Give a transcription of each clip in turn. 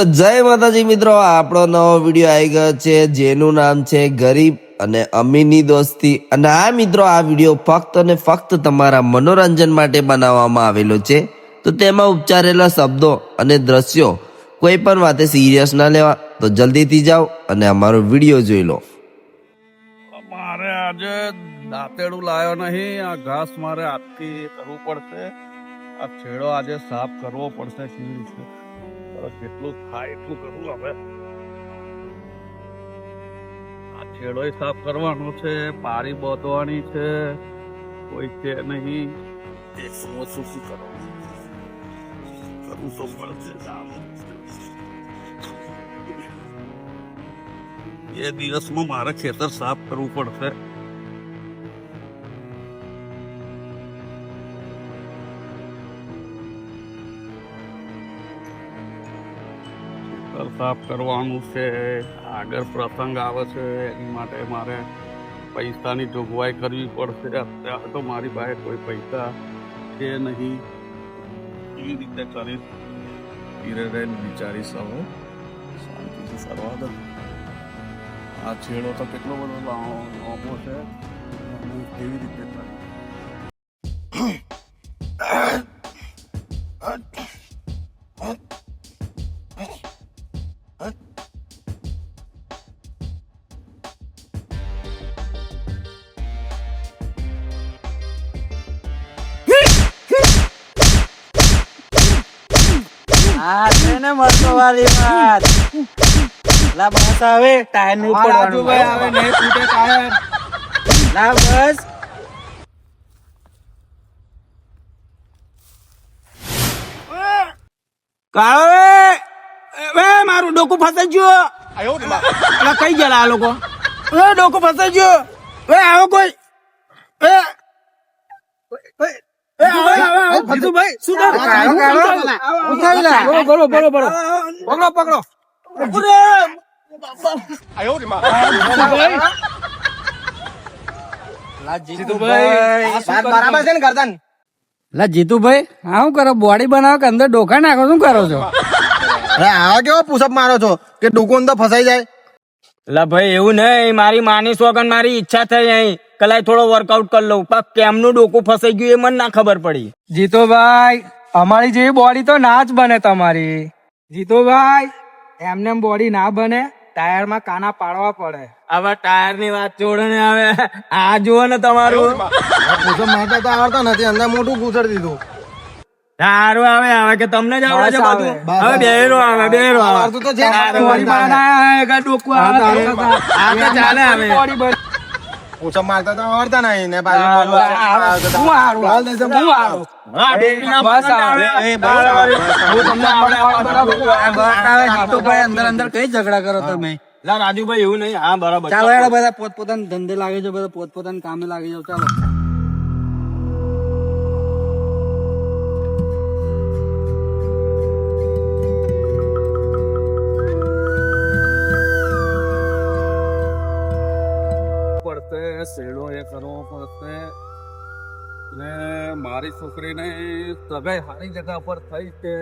તો જય માતાજી મિત્રો, આપણો નવો વીડિયો આવી ગયો છે, જેનું નામ છે ગરીબ અને અમીની દોસ્તી. અને આ મિત્રો, આ વીડિયો ફક્ત અને ફક્ત તમારા મનોરંજન માટે બનાવવામાં આવેલો છે. તો તેમાં ઉચ્ચારેલા શબ્દો અને દ્રશ્યો કોઈ પણ વાતે સિરિયસ ના લેવા, તો જલ્દીથી જાઓ અને અમારો વીડિયો જોઈ લો. મારે આજે દાંતેડું લાયો નહીં, આ ઘાસ મારે હાથથી કરવું પડશે. આ છેડો આજે સાફ કરવો પડશે, કેવી કેટલું થાય એટલું કરવું હવે. આ છેડો સાફ કરવાનો છે, પારી બોધવાની છે, કોઈ છે નહીં. એ શું શું કરવું કરવું તો પડશે. બે દિવસમાં મારે ખેતર સાફ કરવું પડશે. સાફ કરવાનું છે, આગળ પ્રસંગ આવે છે, એની માટે મારે પૈસાની જોગવાઈ કરવી પડશે. અત્યારે તો મારી પાસે કોઈ પૈસા છે નહીં. કેવી રીતે કરીશ? ધીરે રહીને વિચારીશ હવે. શાંતિથી દો આ છેડો તો કેટલો બધો લાંબો છે. કેવી રીતે થાય ને મસ્ત વાળી વાત. લા બસ હવે ટાયરનું પડવાનું હવે નહીં ફૂટે ટાયર લા બસ. કાળો. એ મારું ડોકું ફસાઈ ગયું. કઈ ગયા આ લોકો? એ ડોકું ફસાઈ ગયું. એ આવો કોઈ. એ જીતુભાઈ, શું થયું? કાળો, કાળો. ઉઠાવી લા. બરો બરો બરો પકડો પકડો. ઉરે. બરાબર છે ને ગરદન? લા જીતુભાઈ હા શું કરો? બોડી બનાવો કે અંદર ડોકા નાખો? શું કરો છો? અરે આવા કેવો પુષપ મારો છો? કે ડોકો અંદર ફસાઈ જાય? લા ભાઈ એવું નહીં. મારી માની સોગન મારી ઈચ્છા થઈ અહીં. કલાય થોડો વર્કઆઉટ કરી લઉં. પણ કેમનું ડોકું ફસાઈ ગયું એ મને ના ખબર પડી. જીતુભાઈ અમારી જેવી બોડી તો ના જ બને તમારી. જીતુભાઈ એમને બોડી ના બને ટાયરમાં કાના પાડવા પડે. હવે ટાયરની વાત જોડે ને હવે આ જુઓ ને તમારું. મારતા તો આવડતા નથી. અંદર મોટું ગુસર દીધું. સારું આવે આવે કે તમને જ આવડે છે બધું? હવે બેરો આવે બેરો આવે. તો કે ડોકું આવે આ તો ચાલે હવે. બોડી મારતા તો આવડતા નહીં ને પાછું હું હારું. હાલ દેશે હું હારું. હા, ડોકીના બસ પતંગ આવે. આવે. એ બસ આવે. હું તમને આવડે બરાબર. બરાબર. જીતુભાઈ અંદર અંદર કઈ ઝઘડા કરો તમે? લા રાજુભાઈ એવું નહીં. હા બરાબર. ચાલો બધા પોતપોતાના ધંધે લાગી છે બધા પોતપોતાના કામે લાગી જાવ ચાલો. મારી છોકરીને સગાઈ સારી જગ્યા પર થઈ છે.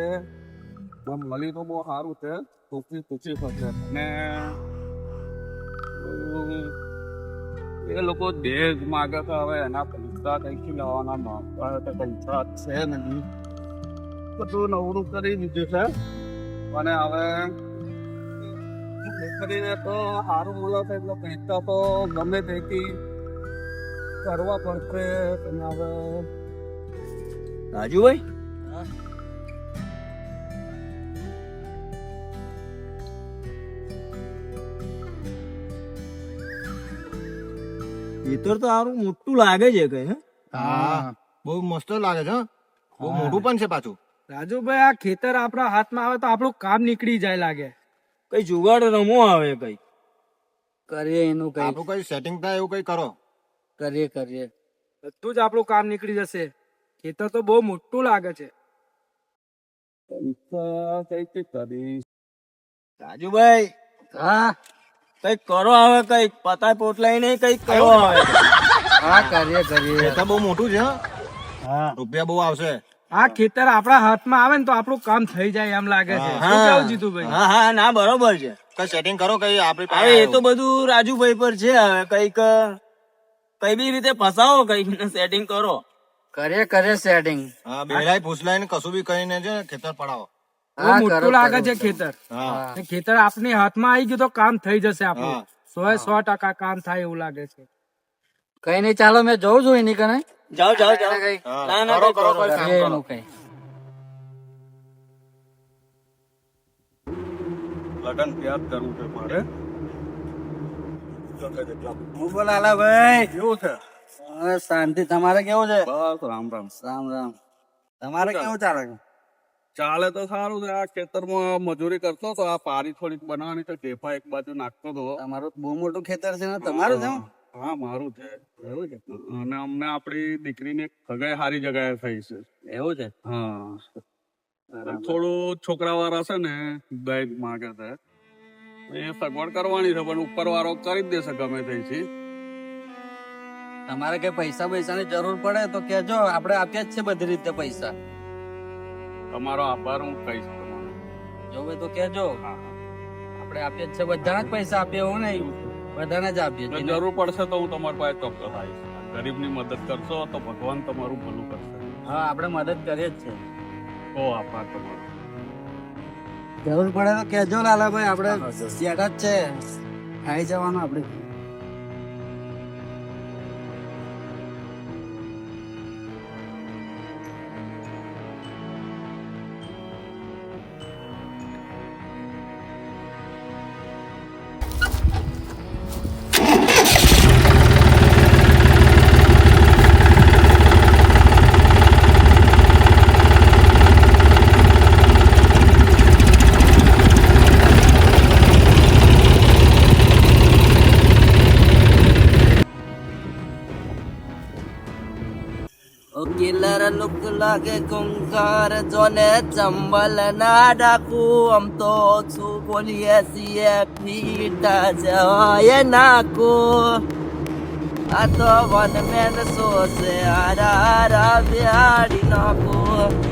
પણ મળી તો બહુ સારું છે. છોકરી પૂછી થશે ને અમ, એ લોકો દહેજ માગે છે હવે એના પૈસા કઈથી લાવવાના માગતા તો પૈસા છે નહીં. બધું નવરું કરી દીધું છે. અને હવે છોકરીને તો સારું મળે છે એટલે પૈસા તો ગમે તેથી કરવા પડશે. અને હવે રાજુભાઈ? ખેતર તો સારું મોટું લાગે છે કઈ હે? હા. બહુ મસ્ત લાગે છે હો. બહુ મોટું પણ છે પાછું. રાજુભાઈ આ ખેતર આપણા હાથમાં આવે તો આપણું કામ નીકળી જાય લાગે. કઈ જુગાડ રમો આવે કઈ. કરીએ એનું કઈ. આપણું કઈ સેટિંગ થાય એવું કઈ કરો. કરીએ કરીએ. બધું જ આપણું કામ નીકળી જશે. ખેતર તો બહુ મોટું લાગે છે. રાજુભાઈ હા? કંઈક કરો હવે કંઈક પતા પોટલાઈ નહીં કંઈક કરો હવે. હા કરીએ કરીએ. તો બહુ મોટું છે હા. રૂપિયા બહુ આવશે. આ ખેતર આપણા હાથમાં આવે ને તો આપણું કામ થઈ જાય એમ લાગે છે. શું કેવું જીતુભાઈ હા હા ના બરોબર છે. કઈ સેટિંગ કરો કઈ આપણી હવે એ તો બધું રાજુભાઈ પર છે હવે. કંઈક કઈ બી રીતે ફસાવો કંઈક સેટિંગ કરો. કરે કરે સેટિંગ હા બેલાય ફૂસલાય ને કશું બી કહીને છે ખેતર પડાવો. બહુ મોટું લાગે છે ખેતર. હા. ખેતર આપની હાથમાં આવી ગયું તો કામ થઈ જશે આપણું. સો એ સો ટકા કામ થાય એવું લાગે છે. કઈ નહીં ચાલો મેં જઉં છું એની કને. જાઓ જાઓ જાઓ. કઈ. ના ના કરો, કરો. એનું કઈ. લગન ત્યાગ કરવું છે મારે. ભાઈ કેવું છે? શાંતિ. તમારે કેવું છે? બસ રામ રામ. રામ રામ. તમારે કેવું ચાલે? છે ચાલે તો સારું છે. આ ખેતરમાં મજૂરી કરતો તો આ પારી થોડીક બનાવવાની તો ઢેફા એક બાજુ નાખતો તો અમારું બહુ મોટું ખેતર છે ને? તમારું છે? હા મારું છે. એવું છે. અને અમને આપણી દીકરીને સગાઈ સારી જગ્યાએ થઈ છે. એવું છે? હા. થોડું છોકરા વાળા છે ને દહેજ માંગે છે. એ સગવડ કરવાની છે પણ ઉપર વાળો કરી જ દેશે ગમે તે છે તમારે કઈ પૈસા પૈસાની જરૂર પડે તો કેજો આપણે આપ્યા જ છે બધી રીતે પૈસા. તમારો આભાર હું કહીશ જો જોવે તો કેજો આપણે આપીએ જ છે બધાને જ પૈસા આપીએ હું નહીં. બધાને જ આપીએ જરૂર પડશે તો હું તમારી પાસે ચોક્કસ આવીશ. ગરીબની મદદ કરશો તો ભગવાન તમારું ભલું કરશે. હા આપણે મદદ કરીએ જ છે ઓ આભાર તમારો. જરૂર પડે તો કેજો લાલાભાઈ આપણે સેટ જ છે. ખાઈ જવાનું આપણે. લાગે કુંકાર જોને ચંબલ ના ડાકુ. આમ તો છું બોલીએ છીએ, ફીટા જવાય નાકુ. આ તો વન મેન સોસે આરા આરા બિહાડી નાખું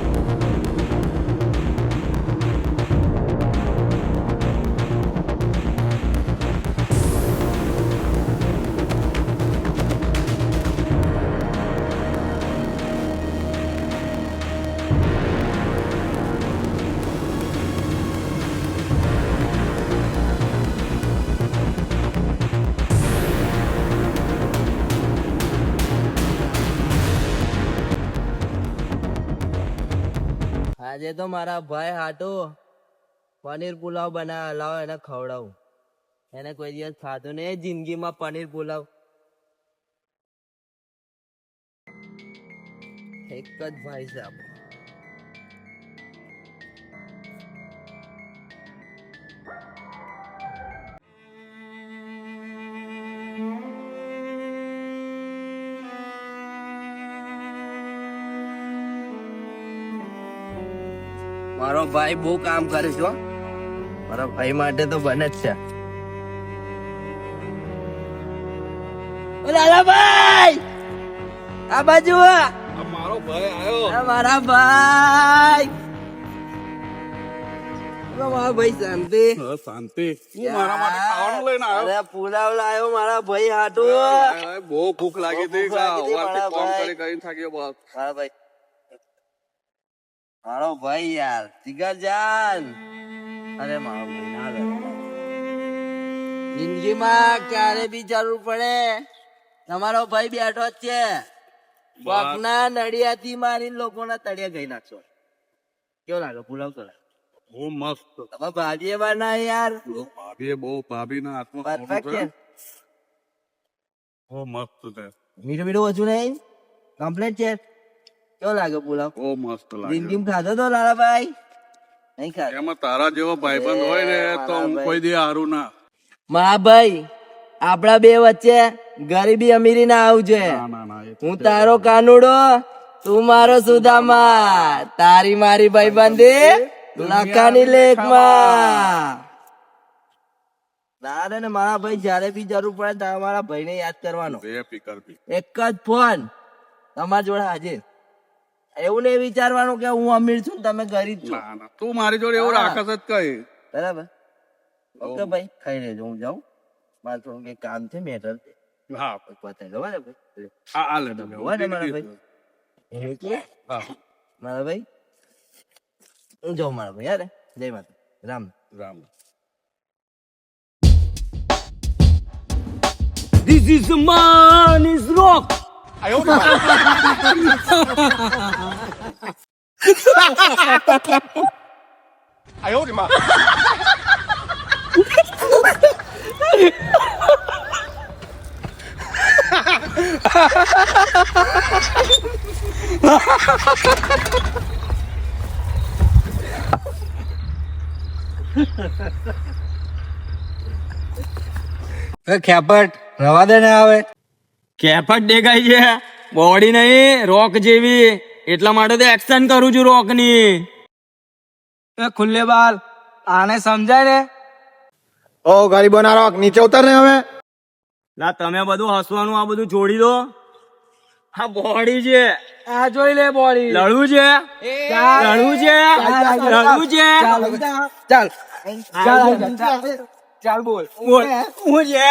આજે તો મારા ભાઈ હાટો પનીર પુલાવ બનાવે. લાવો એને ખવડાવું. એને કોઈ દિવસ ખાધું નહીં જિંદગીમાં પનીર પુલાવ. એક જ ભાઈ છે મારો ભાઈ બહુ કામ કરે છે મારા ભાઈ માટે તો બને જ છે. ઓ આ બાજુ મારો ભાઈ આવ્યો મારા ભાઈ. મારા ભાઈ શાંતિ. શાંતિ. હું મારા માટે ખાવાનું લઈને આવ્યો અરે પુલાવ લાવ્યો મારા ભાઈ હાટુ. બહુ ભૂખ લાગી હતી. કામ ભાઈ. કરી કરીને થાક્યો બસ. હા ભાઈ મારો ભાઈ યાર જીગર જાન અરે મારો ભાઈ ના જિંદગીમાં ક્યારે બી જરૂર પડે તમારો ભાઈ બેઠો જ છે. બાપના નડિયાથી મારીને લોકોના તળિયા ગઈ નાખશો. કેવો લાગે? પુલાવ તો બહુ મસ્ત. તમે ભાભીએ બના યાર. ભાભીએ બહુ ભાભીના હાથમાં બહુ મસ્ત છે. મીઠું મીઠું ઓછું નહીં. કમ્પ્લેટ છે. કેવો લાગ્યો પુલાવ બહુ મસ્ત લાગે જિંદગીમાં ખાધો તો લાલાભાઈ નહીં ખાધો? એમાં તારા જેવો ભાઈબંધ હોય ને તો હું કોઈ દી હારું ના. મારા ભાઈ આપડા બે વચ્ચે ગરીબી અમીરી ના આવજે. ના ના ના એ તો હું તારો કાનુડો તું મારો સુદામા. તારી મારી ભાઈબંધી લખાની લેખમાં. રે ને મારા ભાઈ જયારે બી જરૂર પડે ત્યારે મારા ભાઈને યાદ કરવાનો. બે. એક જ ફોન. તમારા જોડે હાજર. એવું નહીં વિચારવાનું કે હું અમીર છું તમે ગરીબ છો. ના ના તું મારી જોડે એવું રાખસ જ કહે બરાબર. ઓકે ભાઈ ખાઈ લેજો હું જાઉં. મારે થોડું કંઈક કામ છે મેટર હા. પતાવી દો બરાબર હા આ લે તમે. હોય ને મારા ભાઈ? એટલે હા. મારા ભાઈ? હું જાઉં મારા ભાઈ અરે જય માતા Ram. Ram. This is man is rock. એ ખેપટ રવા દે ને આવે કેફટ દેખાય છે. બોડી નહીં રોક જેવી. એટલા માટે તો એક્શન કરું છું રોકની એ ખુલ્લે બાલ આને સમજાય ને? ઓ ગરીબો ના રોક નીચે ઉતર ને હવે. ના તમે બધું હસવાનું આ બધું છોડી દો. આ બોડી છે. આ જોઈ લે બોડી લડવું છે. લડવું છે. લડવું છે. ચાલ ચાલ. ચાલ બોલ. બોલ હું? છે?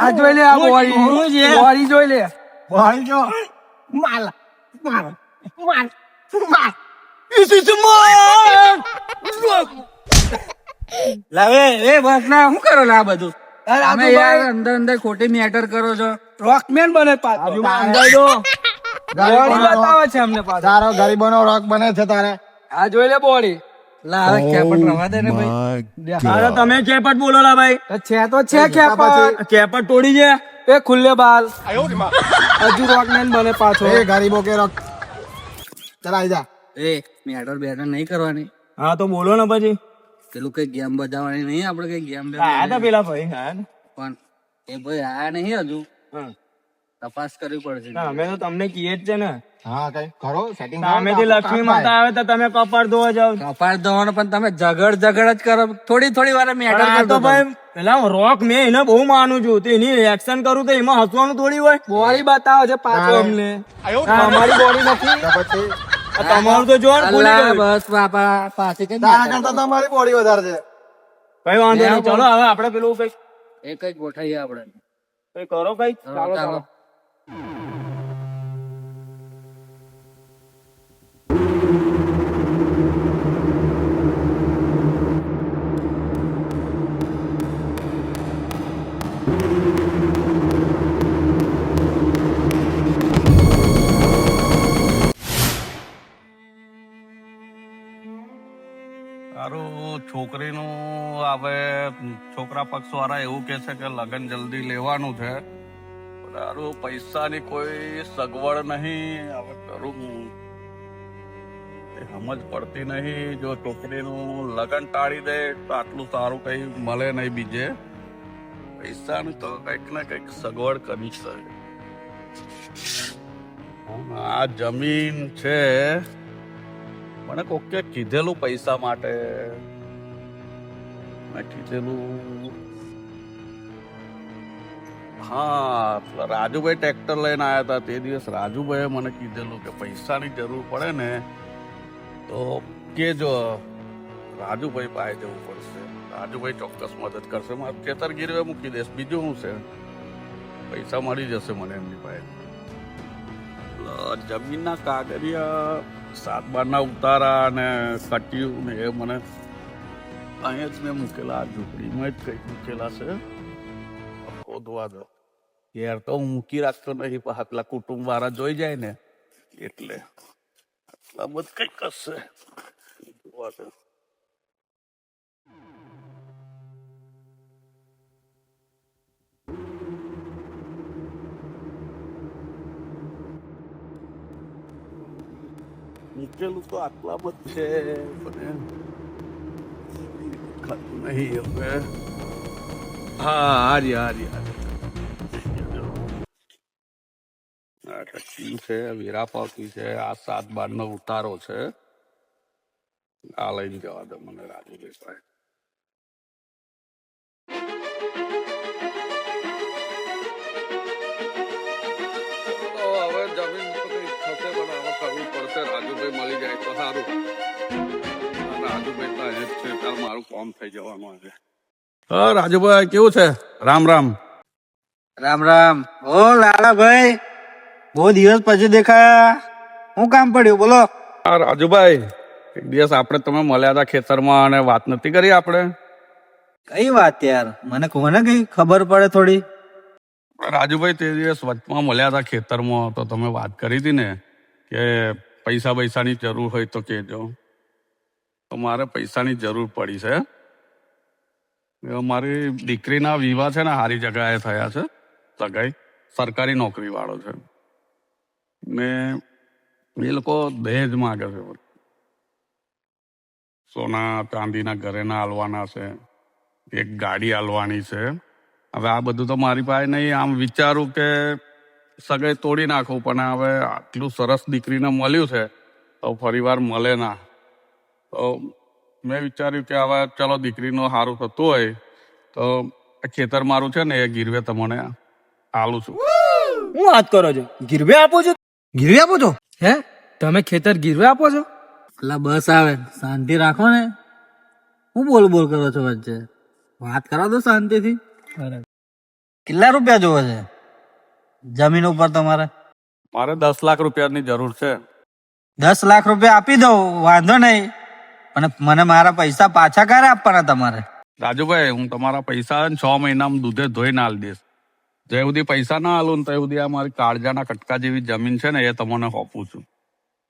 આ જોઈ લે આ બોડી હું છે? બોડી જોઈ લે. બોડી જો. This is man! લાવે એ બસ ના શું કરો ને આ બધું? અમે યાર અંદર અંદર ખોટી મેટર કરો છો. રોકમેન બને પાછો. અંદર જો. બોડી બતાવે છે અમને પાછો. તારો ગરીબોનો રોક બને છે તારે. આ જોઈ લે બોડી લા હવે ખેપટ રવા દે ને ભાઈ. અરે તમે કેપટ બોલો લા ભાઈ. છે તો છે કેપટ તોડી છે. એ ખુલ્લે બાલ. હજુ રોકમેન બને પાછો. એ ગરીબો કે રોક ચલ આઈ જા. એ મેટર બેટર નહીં કરવાની. હા તો બોલો ને પછી. પેલું કઈ ગેમ બજાવવાની નહીં આપણે કઈ ગેમ આ તો પેલા ભાઈ હા પણ એ ભાઈ આયા નહીં હજુ. હા. તપાસ કરવી પડશે. ના, અમે તો તમને કીએ જ છે ને. હા કઈ કરો સેટિંગ સામેથી લક્ષ્મી માતા આવે તો તમે કપાળ ધોવા જાવ કપાળ ધોવાનું પણ તમે ઝગડ ઝગડ જ કરો. થોડી થોડી વાર મેટર આ ભાઈ પેલા રોક મેં એને બહુ માનું છું. તો એની એક્શન કરું તો એમાં હસવાનું થોડી હોય. બોડી બતાવે છે પાછો અમને. અમારી બોડી નથી. તમારું તો જો ને ભૂલી અલ્લા ગયું. બસ બાપા પાછી કઈ કરતા તમારી બોડી વધારે છે. કઈ વાંધો નહીં. ચલો હવે આપણે પેલું કઈ એ કઈ ગોઠવીએ આપણે. કઈ કરો કઈ? ચાલો. ચાલો. સારું છોકરીનું હવે છોકરા પક્ષ વાળા એવું કે છે કે લગ્ન જલ્દી લેવાનું છે. સારું પૈસાની કોઈ સગવડ નહીં. હવે કરું હું. સમજ પડતી નહીં. જો છોકરીનું લગ્ન ટાળી દે તો આટલું સારું કઈ મળે નહીં બીજે. પૈસાની તો કંઈક ને કંઈક સગવડ કરી શકે. આ જમીન છે. મને કોકે કીધેલું પૈસા માટે. મેં કીધેલું હા, રાજુભાઈ ટ્રેક્ટર લઈને આવ્યા હતા તે દિવસ રાજુભાઈએ મને કીધેલું કે પૈસાની જરૂર પડે ને તો કેજો રાજુભાઈ પાસે જવું પડશે. રાજુભાઈ ચોક્કસ મદદ કરશે. મારે ખેતરગીરી મૂકી દઈશ. બીજું શું છે? પૈસા મળી જશે મને એમની પાસે. જમીનના કાગળિયા, સાત બારના ઉતારા અને કટ્યું ને એ મને અહીંયા જ મેં મૂકેલા. ઝૂંપડીમાં જ કંઈક મૂકેલા છે. ખોદવા દો. યાર, તો હું મૂકી રાખતો નહીં, પણ આટલા કુટુંબ વાળા જોઈ જાય ને, એટલે આટલા બધું કઈ કરશે મૂકેલું તો આટલા જ છે, પણ નહીં હવે. હા, હારી હારી હારી. છે વીરાપાવતી છે, આ સાત બારનો ઉતારો છે. આ લઈને જવા દો મને રાજુ દેસાઈ હવે જમીન થશે, પણ પડશે. રાજુભાઈ મળી જાય તો સારું. રાજુભાઈ તો છે ત્યારે મારું કામ થઈ જવાનું છે હા રાજુભાઈ, કેવું છે? રામ રામ. રામ રામ. ઓ, લાલાભાઈ. બહુ દિવસ પછી દેખાયા. શું કામ પડ્યું? બોલો. આ રાજુભાઈ એક દિવસ આપણે તમે મળ્યા હતા ખેતરમાં અને વાત નથી કરી આપણે? કઈ વાત યાર? મને કોને કઈ ખબર પડે થોડી? રાજુભાઈ તે દિવસ વચમાં મળ્યા હતા ખેતરમાં તો તમે વાત કરી હતી ને કે પૈસા પૈસાની જરૂર હોય તો કહેજો. તો મારે પૈસાની જરૂર પડી છે. મારી દીકરીના વિવાહ છે ને સારી જગાએ થયા છે. સગાઈ સરકારી નોકરી વાળો છે. ને એ લોકો દહેજ માગે છે. સોના ચાંદીના ઘરેના હાલવાના છે, એક ગાડી હાલવાની છે. હવે આ બધું તો મારી પાસે નહીં, આમ વિચારું કે સગાઈ તોડી નાખું, પણ હવે આટલું સરસ દીકરીને મળ્યું છે, તો ફરીવાર મળે ના. તો મેં વિચાર્યું કે હવે ચલો દીકરીનું સારું થતું હોય, તો ખેતર મારું છે ને, એ ગીરવે તમને આલું છું. હું વાત કરો છો? ગીરવે આપો છો? ગીરવે આપો છો? હે? તમે ખેતર ગીરવે આપો છો? એટલે બસ આવે. શાંતિ રાખો ને. હું બોલ બોલ કરો છો વચ્ચે? વાત કરો દો શાંતિથી. કેટલા રૂપિયા જોવે છે? જમીન ઉપર તમારે? મારે દસ લાખ રૂપિયાની જરૂર છે. દસ લાખ રૂપિયા આપી દઉં વાંધો નહીં. પણ મને મારા પૈસા પાછા ક્યારે આપવાના તમારે? રાજુભાઈ હું તમારા પૈસા છ મહિનામાં દૂધે ધોઈને આલી દઈશ. જ્યાં સુધી પૈસા ના ને ત્યાં સુધી આ મારી કાળજાના કટકા જેવી જમીન છે ને એ તમને સોંપું છું.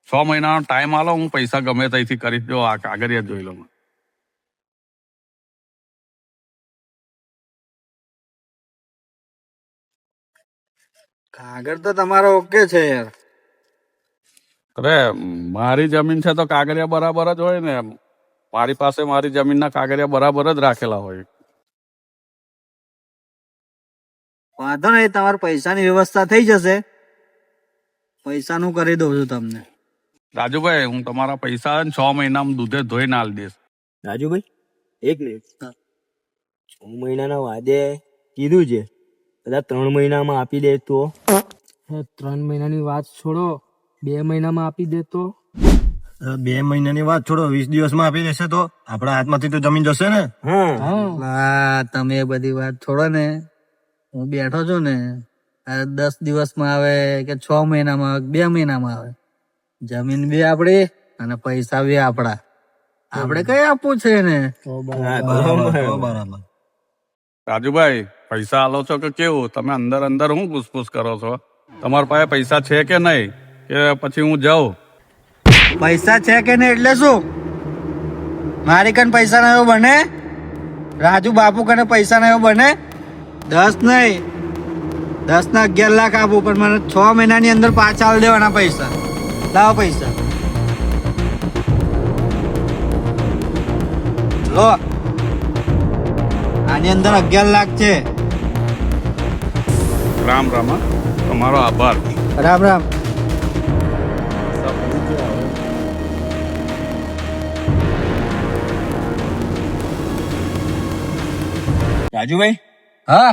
છ મહિનાનો ટાઈમ આલો હું પૈસા ગમે ત્યાંથી કરી દો આ કાગરિયા જોઈ લો કાગળ તો તમારો ઓકે છે યાર. અરે મારી જમીન છે તો કાગળિયા બરાબર જ હોય ને. મારી પાસે મારી જમીનના કાગળિયા બરાબર જ રાખેલા હોય. વાંધો નહીં તમારે પૈસાની વ્યવસ્થા થઈ જશે. પૈસાનું કરી દઉં છું તમને. રાજુભાઈ હું તમારા પૈસા છે મહિનામાં દૂધે ધોઈ ના દઈશ. રાજુભાઈ એક મિનિટ છ મહિનાના વાદે કીધું છે. કદાચ ત્રણ મહિનામાં આપી દે તો? ત્રણ મહિનાની વાત છોડો. બે મહિનામાં આપી દે તો? બે મહિનાની વાત છોડો. વીસ દિવસમાં આપી દેશે તો? આપણા હાથમાંથી તો જમીન જશે ને? હા. હા તમે એ બધી વાત છોડો ને. હું બેઠો છું ને આ દસ દિવસમાં આવે કે છ મહિનામાં આવે બે મહિનામાં આવે. જમીન બી આપડી અને પૈસા બી આપડા. આપણે કઈ આપવું છે ને? રાજુભાઈ પૈસા આલો છો કે કેવું? તમે અંદર અંદર હું પૂછપૂછ કરો છો? તમારા પાસે પૈસા છે કે નહીં? કે પછી હું જાઉં? પૈસા છે કે નહીં એટલે શું? મારી કન પૈસા ના એવું બને? રાજુ બાપુ કને પૈસા ના એવું બને? દસ નહીં. દસ ના અગિયાર લાખ આપું પણ મને છ મહિનાની અંદર પાછા આવી દેવાના પૈસા. લાવો પૈસા. લો. આની અંદર અગિયાર લાખ છે. રામ રામ. તમારો આભાર. રામ રામ. રાજુભાઈ? હા?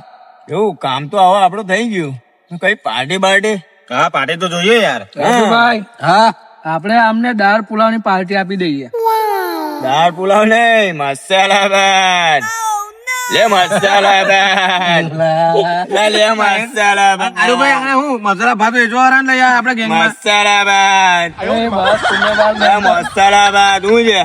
એવું કામ તો હવે આપણું થઈ ગયું. કઈ પાર્ટી બાર્ટી? હા પાર્ટી તો જોઈએ યાર. ભાઈ હા? આપણે આમને દાળ પુલાવની પાર્ટી આપી દઈએ. દાળ પુલાવ ને મસાલા ભાત લે મસાલા ભાત લે મસાલા ભાત હું મસાલા ભાત વેચવા વાળા લઈ આપણે મસાલા ભાત અરે બસ પુણ્યવાન લે મસાલા ભાત હું છે?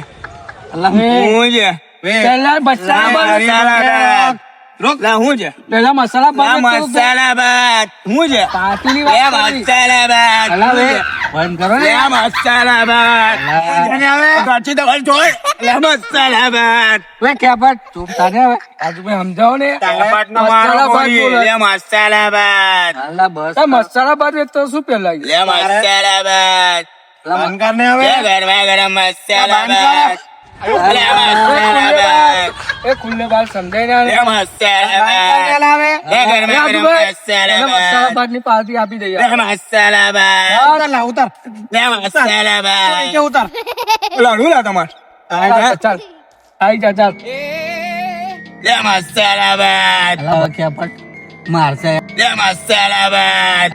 હું છે? પહેલા મસાલા ભાત મસાલા લા હું છે? પહેલા મસાલા ભાત મસાલા ભાત હું છે? પાર્ટીની વાત મસાલા ભાત? બંધ કરો ને. મસાલા ભાત કાચી દવાઈ છોડ લે મસાલા ભાત વે કેપટ ચૂપ થાને હવે. રાજુભાઈ સમજાવો ને. કાપાટનો મસાલા મારો ભાત લે મસાલા ભાત અલ્લા બસ. તો મસાલા ભાત વેચતો શું પેલા લે મસાલા ભાત બંધ હવે. ગરમ મસાલા ભાત એ ખુલ્લે બાર સમજાય લે ને મસાલા ભાત લે ગરમા ગરમ મસાલા મસાલા ભાત ભાતની પાર્ટી આપી દઈએ લે મસાલા ભાત ઉતાર લે મસાલા ભાત ઉતાર લડું લા તમાર ચાલ, ચાલ આવી જા ચાલ લે મસાલા ભાત અલ્લા કેપટ મારશે લે મસાલા ભાત